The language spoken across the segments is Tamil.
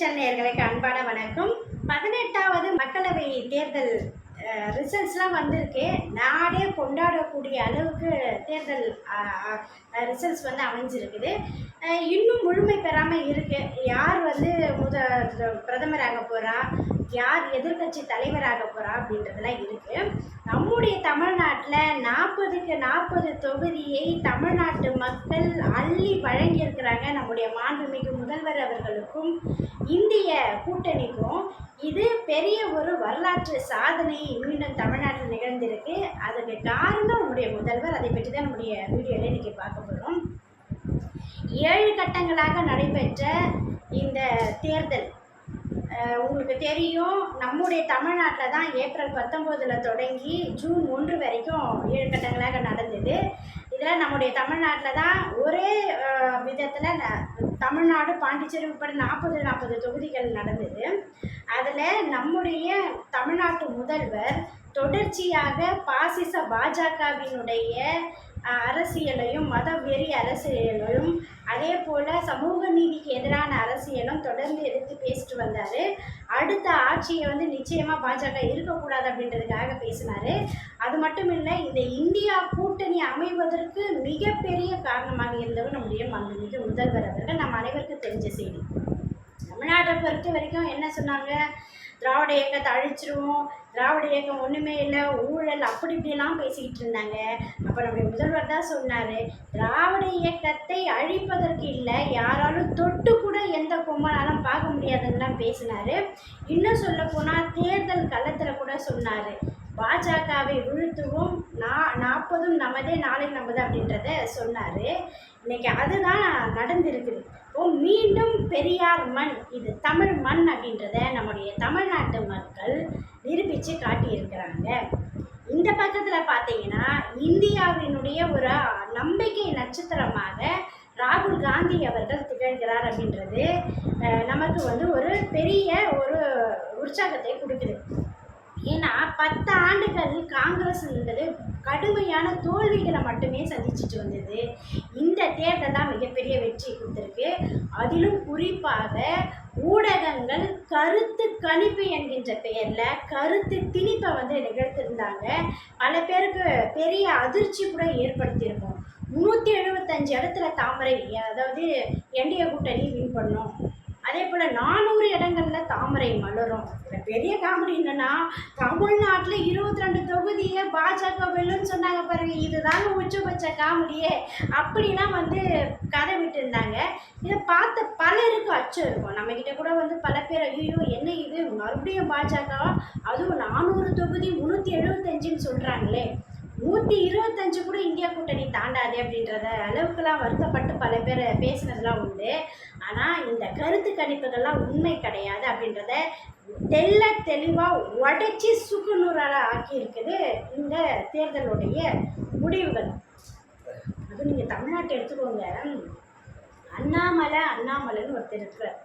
சேனல் நேர்களுக்கு அன்பான வணக்கம். பதினெட்டாவது மக்களவை தேர்தல் ரிசல்ட்ஸ்லாம் வந்திருக்கு. நாடே கொண்டாடக்கூடிய அளவுக்கு தேர்தல் ரிசல்ட்ஸ் வந்து அமைஞ்சிருக்குது. இன்னும் முழுமை பெறாமல் இருக்குது யார் வந்து முத பிரதமராக போகிறா யார் எதிர்க்கட்சி தலைவராக போகிறா அப்படின்றதெல்லாம் இருக்குது நம்முடைய தமிழ்நாட்டில் நாற்பதுக்கு நாற்பது தொகுதியை தமிழ்நாட்டு மக்கள் அள்ளி வழங்கியிருக்கிறாங்க நம்முடைய மாண்புமிகு முதல்வர் அவர்களுக்கும் இந்திய கூட்டணிக்கும். இது பெரிய ஒரு வரலாற்று சாதனை மீண்டும் தமிழ்நாட்டில் நிகழ்ந்திருக்கு. அதுக்கு காரணம் நம்முடைய முதல்வர். அதை பற்றி தான் நம்முடைய வீடியோவில் இன்றைக்கி பார்க்க போகிறோம் ஏழு கட்டங்களாக நடைபெற்ற இந்த தேர்தல் உங்களுக்கு தெரியும் நம்முடைய தமிழ்நாட்டில் தான் ஏப்ரல் பத்தொம்போதில் தொடங்கி ஜூன் ஒன்று வரைக்கும் ஏழு கட்டங்களாக நடந்தது. இதில் நம்முடைய தமிழ்நாட்டில் தான் ஒரே விதத்தில் தமிழ்நாடு பாண்டிச்சேரி உட்பட நாற்பது நாற்பது தொகுதிகள் நடந்தது. அதில் நம்முடைய தமிழ்நாட்டு முதல்வர் தொடர்ச்சியாக பாசிச பாஜகவினுடைய அரசியலையும் மத வெறி அரசியலையும் அதே போல் சமூக நீதிக்கு எதிரான அரசியலும் தொடர்ந்து எடுத்து பேசிட்டு வந்தார். அடுத்த ஆட்சியை வந்து நிச்சயமாக பாஜக இருக்கக்கூடாது அப்படின்றதுக்காக பேசினார். அது மட்டும் இல்லை இந்த இந்தியா கூட்டணி அமைவதற்கு மிகப்பெரிய காரணமாக இருந்தவர் நம்முடைய மாண்புமிகு முதல்வர் அவர்கள். நம்ம அனைவருக்கும் தெரிஞ்ச செய்தி. தமிழ்நாட்டை பொறுத்த வரைக்கும் என்ன சொன்னாங்க? திராவிட இயக்கத்தை அழிச்சிருவோம் திராவிட இயக்கம் ஒன்றுமே இல்லை ஊழல் அப்படி இப்படிலாம் பேசிக்கிட்டு இருந்தாங்க. அப்போ நம்முடைய முதல்வர் தான் சொன்னார் திராவிட இயக்கத்தை அழிப்பதற்கு இல்லை யாராலும் தொட்டு கூட எந்த கொம்பனாலும் பார்க்க முடியாதுன்னெலாம் பேசினார். இன்னும் சொல்ல போனால் தேர்தல் களத்தில் கூட சொன்னார் பாஜகவை வீழ்த்துவோம் நா நாற்பதும் நமதே நாளை நமது அப்படின்றத சொன்னார். இன்னைக்கு அதுதான் நடந்திருக்குது ஓ மீண்டும் பெரியார் மண் இது தமிழ் மண் அப்படின்றத நம்முடைய தமிழ்நாட்டு மக்கள் நிரூபித்து காட்டியிருக்கிறாங்க. இந்த பக்கத்தில் பார்த்தீங்கன்னா இந்தியாவினுடைய ஒரு நம்பிக்கை நட்சத்திரமாக ராகுல் காந்தி அவர்கள் திகழ்கிறார் அப்படின்றது நமக்கு வந்து ஒரு பெரிய ஒரு உற்சாகத்தை கொடுக்குது. ஏன்னா பத்து ஆண்டுகள் காங்கிரஸ் என்பது கடுமையான தோல்விகளை மட்டுமே சந்திச்சுட்டு வந்தது. இந்த தேர்தல் தான் மிகப்பெரிய வெற்றி கொடுத்துருக்கு. அதிலும் குறிப்பாக ஊடகங்கள் கருத்து கணிப்பு என்கின்ற பெயரில் கருத்து திணிப்பை வந்து நிகழ்த்திருந்தாங்க பல பேருக்கு பெரிய அதிர்ச்சி கூட ஏற்படுத்தியிருக்கும். முந்நூற்றி எழுபத்தஞ்சு இடத்துல தாமரை அதாவது என்டிஏ கூட்டணி வின் பண்ணோம் அதே போல் நானூறு இடங்களில் தாமரை மலரும். இதில் பெரிய காமெடி என்னன்னா தமிழ்நாட்டில் இருபத்தி ரெண்டு தொகுதியை பாஜக வெல்லுன்னு சொன்னாங்க பாருங்க. இதுதாங்க உச்சபட்ச காமெடியே. அப்படிலாம் வந்து கதை விட்டு இருந்தாங்க இதை பார்த்த பலருக்கு அச்சம் இருக்கும். நம்மக்கிட்ட கூட வந்து பல பேர் ஐயோ என்ன இது? மறுபடியும் பாஜக அதுவும் நானூறு தொகுதி முந்நூற்றி எழுபத்தஞ்சுன்னு சொல்கிறாங்களே நூற்றி இருபத்தஞ்சு கூட இந்தியா கூட்டணி தாண்டாது அப்படின்றத அளவுக்குலாம் வருத்தப்பட்டு பல பேர் பேசினதுலாம் உண்டு. ஆனால் இந்த கருத்து கணிப்புகள்லாம் உண்மை கிடையாது அப்படின்றத தெள்ள தெளிவாக உடைச்சி சுக்குநூறாக ஆக்கியிருக்குது இந்த தேர்தலுடைய முடிவுகள். அது நீங்கள் தமிழ்நாட்டை எடுத்துக்கோங்க. அண்ணாமலை அண்ணாமலைன்னு ஒருத்தர் இருக்கிறார்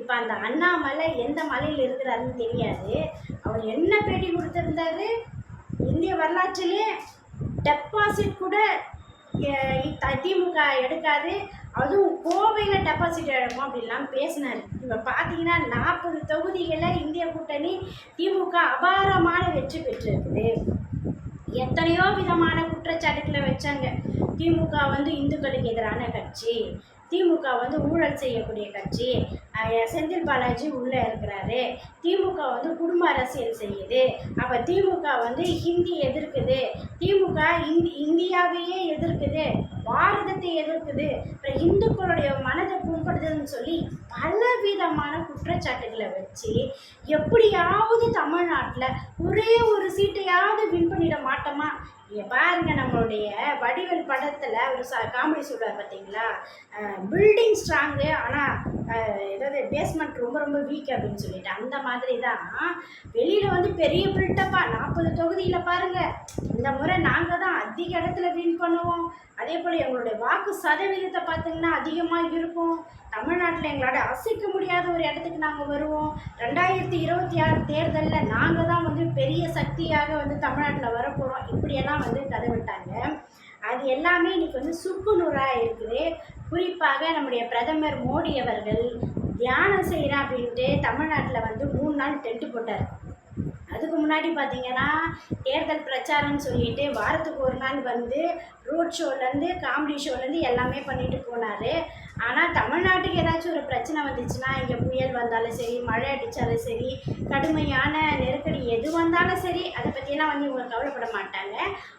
இப்போ அந்த அண்ணாமலை எந்த மலையில் இருக்கிறாருன்னு தெரியாது. அவர் என்ன பேட்டி கொடுத்துருந்தாரு? இந்திய வரலாற்றிலே டெபாசிட் கூட திமுக எடுக்காது. அதுவும் கோவையில் டெபாசிட் எடுக்கும் அப்படின்லாம் பேசினார். இப்போ பார்த்தீங்கன்னா நாற்பது தொகுதிகளில் இந்திய கூட்டணி திமுக அபாரமான வெற்றி பெற்றிருக்குது. எத்தனையோ விதமான குற்றச்சாட்டுக்களை வச்சாங்க. திமுக வந்து இந்துக்களுக்கு எதிரான கட்சி. திமுக வந்து ஊழல் செய்யக்கூடிய கட்சி. செந்தில் பாலாஜி உள்ளே இருக்கிறாரு. திமுக வந்து குடும்ப அரசியல் செய்யுது. அப்போ திமுக வந்து ஹிந்தி எதிர்க்குது. திமுக இந்தி இந்தியாவையே எதிர்க்குது. பாரதத்தை எதிர்க்குது. அப்புறம் இந்துக்களுடைய மனதை புண்படுதுன்னு சொல்லி பல விதமான குற்றச்சாட்டுகளை வச்சு எப்படியாவது தமிழ்நாட்டில் ஒரே ஒரு சீட்டையாவது வின் பண்ணிட மாட்டோமா? பாருங்க நம்மளுடைய வடிவல் படத்தில் ஒரு சா காமெடி சொல்கிறார் பார்த்தீங்களா பில்டிங் ஸ்ட்ராங்கு ஆனால் ஏதாவது பேஸ்மெண்ட் ரொம்ப ரொம்ப வீக் அப்படின்னு சொல்லிட்டு அந்த மாதிரி தான் வெளியில் வந்து பெரிய பில்டப்பா நாற்பது தொகுதியில் பாருங்கள் இந்த முறை நாங்கள் தான் அதிக இடத்துல வின் பண்ணுவோம். அதே போல் எங்களுடைய வாக்கு சதவீதத்தை பார்த்தீங்கன்னா அதிகமாக இருக்கும். தமிழ்நாட்டில் எங்களோட அசைக்க முடியாத ஒரு இடத்துக்கு நாங்கள் வருவோம். ரெண்டாயிரத்தி இருபத்தி ஆறு தேர்தலில் நாங்கள் தான் வந்து பெரிய சக்தியாக வந்து தமிழ்நாட்டில் வரப்போகிறோம் இப்படியெல்லாம் வந்து கதை விட்டாங்க. அது எல்லாமே இன்னைக்கு வந்து சுக்கு நூறாக இருக்குது. குறிப்பாக நம்முடைய பிரதமர் மோடி அவர்கள் தியானம் செய்கிறேன் அப்படின்ட்டு தமிழ்நாட்டில் வந்து மூணு நாள் டென்ட்டு போட்டார். அதுக்கு முன்னாடி பார்த்தீங்கன்னா தேர்தல் பிரச்சாரம்னு சொல்லிட்டு வாரத்துக்கு ஒரு நாள் வந்து ரோட் ஷோலேருந்து காமெடி ஷோலேருந்து எல்லாமே பண்ணிட்டு போனார். ஆனால் தமிழ்நாட்டுக்கு ஏதாச்சும் ஒரு பிரச்சனை வந்துச்சுன்னா இங்கே புயல் வந்தாலும் சரி மழை அடித்தாலும் சரி கடுமையான நெருக்கடி எது வந்தாலும் சரி அதை பற்றியெல்லாம் வந்து இவங்க கவலைப்பட மாட்டாங்க.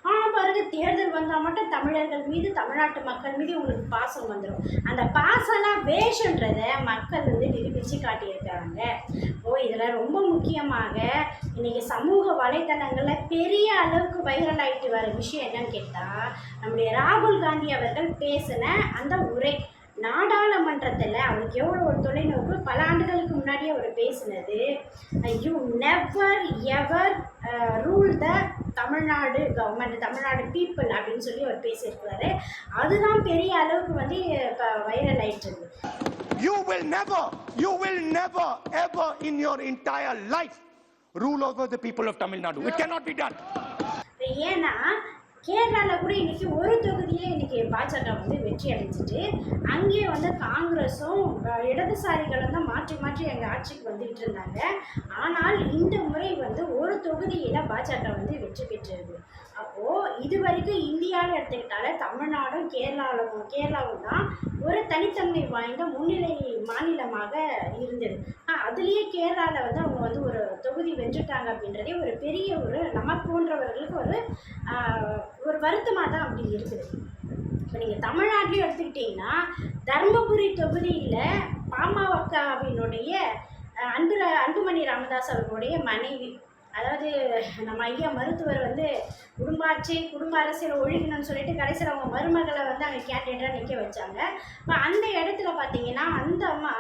ஆனால் பாருங்க தேர்தல் வந்தால் மட்டும் தமிழர்கள் மீது தமிழ்நாட்டு மக்கள் மீது உங்களுக்கு பாசம் வந்துடும் அந்த பாசம்லாம் வேஷன்றதை மக்கள் வந்து நிரூபித்து காட்டியிருக்காங்க. இதில் ரொம்ப முக்கியமாக இன்னைக்கு சமூக வலைதளங்களில் பெரிய அளவுக்கு வைரல் ஆகிட்டு வர விஷயம் என்னன்னு கேட்டால் நம்முடைய ராகுல் காந்தி அவர்கள் பேசின அந்த உரை. நாடாளுமன்றத்தில் அவருக்கு எவ்வளோ ஒரு தொலைநோக்கு பல ஆண்டுகளுக்கு முன்னாடியே அவர் பேசினது you never ever rule the Tamil Nadu government Tamil Nadu people அப்படின்னு சொல்லி அவர் பேசியிருக்கிறாரு அதுதான் பெரிய அளவுக்கு வந்து இப்போ வைரல் ஆயிட்டு இருக்கு You will never, you will never, ever in your entire life rule over the people of Tamil Nadu. It cannot be done. ஏன்னா கேரளாவில் கூட இன்றைக்கி ஒரு தொகுதியில் இன்றைக்கி பாஜக வந்து வெற்றி அடைஞ்சிட்டு அங்கே வந்து காங்கிரஸும் இடதுசாரிகளும் தான் மாற்றி மாற்றி எங்கள் ஆட்சிக்கு வந்துகிட்டு இருந்தாங்க. ஆனால் இந்த முறை வந்து ஒரு தொகுதியில் பாஜக வந்து வெற்றி பெற்றிருக்கு அப்போது இது வரைக்கும் இந்தியாவில் எடுத்துக்கிட்டாலே தமிழ்நாடும் கேரளாவும் கேரளாவும் தான் ஒரு தனித்தன்மை வாய்ந்த முன்னிலை மாநிலமாக இருந்தது. அதுலேயே கேரளாவில் வந்து அவங்க வந்து ஒரு தொகுதி வென்றுட்டாங்க அப்படின்றதே ஒரு பெரிய ஒரு நம்ம போன்றவர்களுக்கு ஒரு ஒரு வருத்தமாக தான் அப்படி இருக்குது. இப்போ நீங்கள் தமிழ்நாட்டிலையும் எடுத்துக்கிட்டிங்கன்னா தருமபுரி தொகுதியில் பாமகவினுடைய அன்பு அன்புமணி ராமதாஸ் அவர்களுடைய மனைவி அதாவது நம்ம ஐயா மருத்துவர் வந்து குடும்பாட்சி குடும்ப அரசியல் ஒழிக்கணும்னு சொல்லிட்டு கடைசியில் அவங்க மருமகளை வந்து அங்கே கேண்டிடேட்டாக நிற்க வச்சாங்க. இப்போ அந்த இடத்துல பார்த்தீங்கன்னா அந்த அம்மா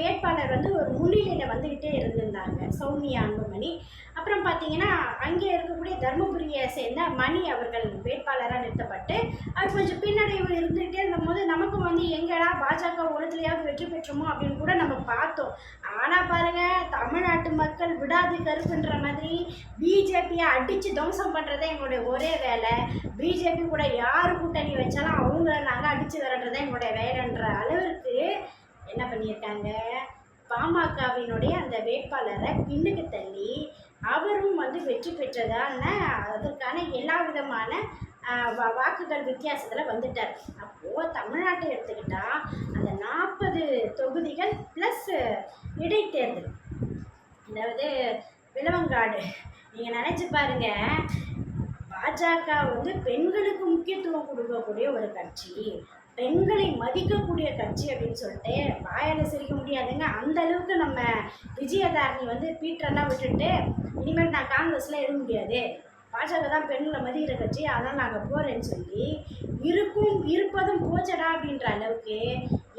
வேட்பாளர் வந்து ஒரு முன்னிலையில் வந்துக்கிட்டே இருந்திருந்தாங்க சௌமியா அன்புமணி. அப்புறம் பார்த்தீங்கன்னா அங்கே இருக்கக்கூடிய தருமபுரியை சேர்ந்த மணி அவர்கள் வேட்பாளராக நிறுத்தப்பட்டு அவர் கொஞ்சம் பின்னடைவு இருந்துகிட்டே இருந்தபோது நமக்கும் வந்து எங்கடா பாஜக ஒழுத்துலையாவது வெற்றி பெற்றுமோ அப்படின்னு கூட நம்ம பார்த்தோம். ஆனால் பாருங்க தமிழ்நாட்டு மக்கள் விடாது கருப்புன்ற மாதிரி பிஜேபியை அடித்து துவம்சம் பண்ணுறதே எங்களுடைய ஒரே வேலை. பிஜேபி கூட யார் கூட்டணி வச்சாலும் அவங்கள நாங்கள் அடித்து விரட்டுறதே எங்களுடைய வேலைன்ற அளவிற்கு என்ன பண்ணியிருக்காங்க? பாமகவினுடைய அந்த வேட்பாளரை பின்னுக்கு தள்ளி அவரும் வந்து வெற்றி பெற்றதான அதற்கான எல்லா விதமான வாக்குகள் வித்தியாசத்தில் வந்துட்டார். அப்போது தமிழ்நாட்டை எடுத்துக்கிட்டால் அந்த நாற்பது தொகுதிகள் ப்ளஸ் இடைத்தேர்தல். அதாவது விலவங்காடு. நீங்கள் நினச்சி பாருங்க. பாஜக வந்து பெண்களுக்கு முக்கியத்துவம் கொடுக்கக்கூடிய ஒரு கட்சி. பெண்களை மதிக்கக்கூடிய கட்சி அப்படின்னு சொல்லிட்டு வாயால் சிரிக்க முடியாதுங்க. அந்த அளவுக்கு நம்ம விஜயதாரணி வந்து பீட்டரெல்லாம் விட்டுட்டு இனிமேல் நான் காங்கிரஸில் எழுத முடியாது. பாஜக தான் பெண்களை மதிக்கிற கட்சி அதனால் நாங்கள் போகிறேன்னு சொல்லி இருக்கும் இருப்பதும் போச்சடா அப்படின்ற அளவுக்கு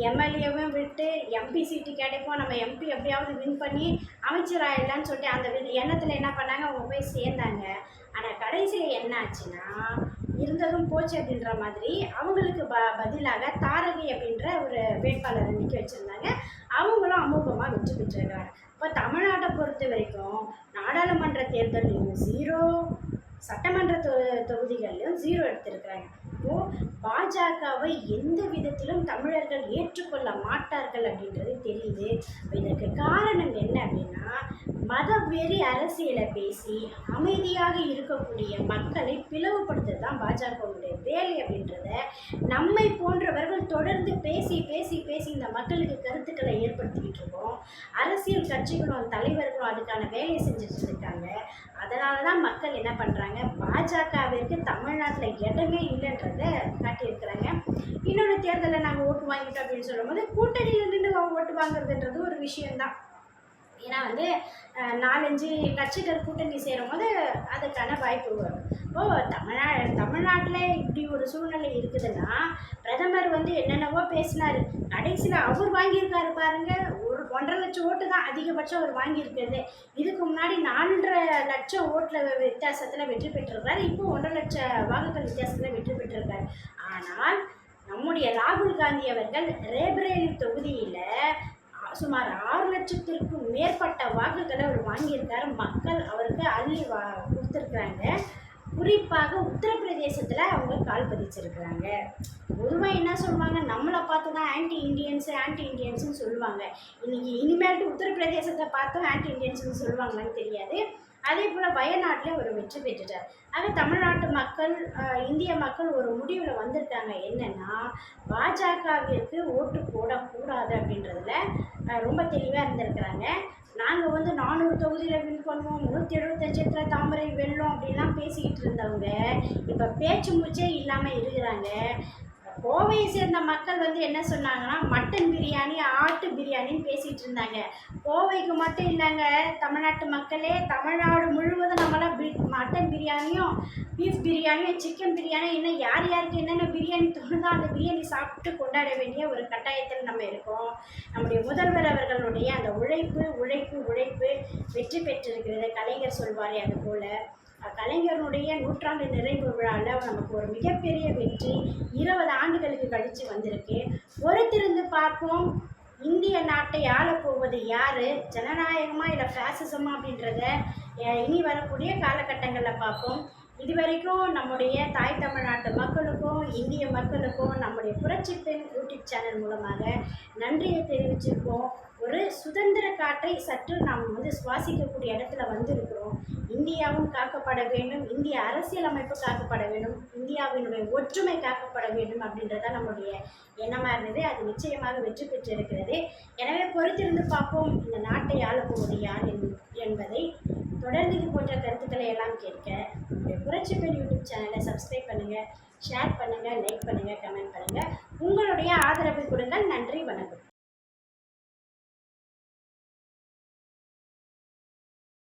எம்எல்ஏவும் விட்டு எம்பி சீட்டு கிடைக்கும் நம்ம எம்பி எப்படியாவது வின் பண்ணி அமைச்சர் ஆயிடலான்னு சொல்லிட்டு அந்த எண்ணத்தில் என்ன பண்ணாங்க? அவங்க போய் சேர்ந்தாங்க. ஆனால் கடைசியில் என்ன ஆச்சுன்னா இருந்ததும் போச்சு அப்படின்ற மாதிரி அவங்களுக்கு ப பதிலாக தாரகை அப்படின்ற ஒரு வேட்பாளரை நிற்க வச்சுருந்தாங்க. அவங்களும் அமோகமாக வெற்றி பெற்றிருக்காங்க. இப்போ தமிழ்நாட்டை பொறுத்த வரைக்கும் நாடாளுமன்ற தேர்தலையும் ஜீரோ சட்டமன்ற தொ தொகுதிகளிலும் ஜீரோ எடுத்திருக்கிறாங்க. இப்போது பாஜகவை எந்த விதத்திலும் தமிழர்கள் ஏற்றுக்கொள்ள மாட்டார்கள் அப்படின்றது தெரியுது. இதற்கு காரணம் என்ன அப்படின்னா மதவெறி அரசியலை பேசி அமைதியாக இருக்கக்கூடிய மக்களை பிளவுபடுத்துறது தான் பாஜகவுடைய வேலை அப்படின்றத நம்மை போன்றவர்கள் தொடர்ந்து பேசி பேசி பேசி இந்த மக்களுக்கு கருத்துக்களை ஏற்படுத்திக்கிட்டு இருக்கோம். அரசியல் கட்சிகளும் தலைவர்களும் அதுக்கான வேலையை செஞ்சுட்டு இருக்காங்க. அதனால தான் மக்கள் என்ன பண்ணுறாங்க பாஜகவிற்கு தமிழ்நாட்டில் இடமே இல்லைன்றத காட்டியிருக்கிறாங்க. இன்னொரு தேர்தலில் நாங்கள் ஓட்டு வாங்கிட்டோம் அப்படின்னு சொல்லும்போது கூட்டணியில் நின்று ஓட்டு வாங்குறதுன்றது ஒரு விஷயம்தான். ஏன்னா வந்து நாலஞ்சு கட்சிகள் கூட்டணி சேரும்போது அதுக்கான வாய்ப்பு வரும். இப்போது தமிழ்நா தமிழ்நாட்டில் இப்படி ஒரு சூழ்நிலை இருக்குதுன்னா பிரதமர் வந்து என்னென்னவோ பேசினார். கடைசியில் அவர் வாங்கியிருக்காரு பாருங்க. ஒரு ஒன்றரை லட்சம் ஓட்டு தான் அதிகபட்சம் அவர் வாங்கியிருக்கிறது. இதுக்கு முன்னாடி நாலரை லட்சம் ஓட்டில் வித்தியாசத்தில் வெற்றி பெற்றிருக்காரு இப்போ ஒன்றரை லட்சம் வாக்குகள் வித்தியாசத்தில் வெற்றி பெற்றிருக்காரு. ஆனால் நம்முடைய ராகுல் காந்தி அவர்கள் ரேபரேலி தொகுதியில் சுமார் ஆறு லட்சத்திற்கும் மேற்பட்ட வாக்குகளை அவர் வாங்கியிருக்காரு. மக்கள் அவருக்கு அள்ளி வா கொடுத்துருக்குறாங்க. குறிப்பாக உத்தரப்பிரதேசத்தில் அவங்க கால் பதிச்சிருக்கிறாங்க. பொதுவாக என்ன சொல்லுவாங்க? நம்மளை பார்த்து தான் ஆன்டி இண்டியன்ஸு ஆன்டி இண்டியன்ஸ்னு சொல்லுவாங்க. இன்னைக்கு இனிமேல்ட்டு உத்தரப்பிரதேசத்தை பார்த்தோம் ஆன்டி இந்தியன்ஸ்னு சொல்லுவாங்களான்னு தெரியாது. அதே போல் வயநாட்டில் ஒரு வெற்றி பெற்றுட்டார். ஆக தமிழ்நாட்டு மக்கள் இந்திய மக்கள் ஒரு முடிவில் வந்திருக்காங்க. என்னென்னா பாஜகவிற்கு ஓட்டு போடக்கூடாது அப்படின்றதுல ரொம்ப தெளிவாக இருந்திருக்கிறாங்க. நாங்கள் வந்து நானூறு தொகுதியில் வின் பண்ணுவோம் நூற்றி எழுபத்தஞ்சத்தில் தாமரை வெல்லும் அப்படிலாம் பேசிக்கிட்டு இருந்தவங்க இப்போ பேச்சு மூச்சே இல்லாமல் இருக்கிறாங்க. கோவையை சேர்ந்த மக்கள் வந்து என்ன சொன்னாங்கன்னா மட்டன் பிரியாணி ஆட்டு பிரியாணின்னு பேசிகிட்டு இருந்தாங்க. கோவைக்கு மட்டும் இல்லைங்க தமிழ்நாட்டு மக்களே தமிழ்நாடு முழுவதும் நம்மளாம் பி மட்டன் பிரியாணியும் பீஃப் பிரியாணியும் சிக்கன் பிரியாணியும் இன்னும் யார் யாருக்கு என்னென்ன பிரியாணி தோணுதோ அந்த பிரியாணி சாப்பிட்டு கொண்டாட வேண்டிய ஒரு கட்டாயத்தில் நம்ம இருக்கோம். நம்முடைய முதல்வர் அவர்களுடைய அந்த உழைப்பு உழைப்பு உழைப்பு வெற்றி பெற்றிருக்கிறது கலைஞர் சொல்வாரே அது போல். கலைஞருடைய நூற்றாண்டு நிறைவு விழாவில் நமக்கு ஒரு மிகப்பெரிய வெற்றி இருபது ஆண்டுகளுக்கு கழித்து வந்திருக்கு. பொறுத்திருந்து பார்ப்போம். இந்திய நாட்டை ஆளப்போவது யார்? ஜனநாயகமா இல்லை ஃபேசிசமா அப்படின்றத இனி வரக்கூடிய காலகட்டங்களில் பார்ப்போம். இது வரைக்கும் நம்முடைய தாய் தமிழ்நாட்டு மக்களுக்கும் இந்திய மக்களுக்கும் நம்முடைய புரட்சி பெண் யூடியூப் சேனல் மூலமாக நன்றியை தெரிவிச்சிருக்கோம். ஒரு சுதந்திர காற்றை சற்று நாம் வந்து சுவாசிக்கக்கூடிய இடத்துல வந்திருக்கிறோம். இந்தியாவும் காக்கப்பட வேண்டும் இந்திய அரசியலமைப்பு காக்கப்பட வேண்டும் இந்தியாவினுடைய ஒற்றுமை காக்கப்பட வேண்டும் அப்படின்றத நம்முடைய எண்ணமாக இருந்தது. அது நிச்சயமாக வெற்றி பெற்றிருக்கிறது. எனவே பொறுத்திருந்து பார்ப்போம் இந்த நாட்டை ஆளப்போவது யார் என்- என்பதை தொடர்ந்து இது போன்ற கருத்துக்களை எல்லாம் கேட்க நம்முடைய புரட்சி பெண் யூடியூப் சேனலை சப்ஸ்கிரைப் பண்ணுங்கள் ஷேர் பண்ணுங்கள் லைக் பண்ணுங்கள் கமெண்ட் பண்ணுங்கள் உங்களுடைய ஆதரவை கொடுங்கள். நன்றி வணக்கம்.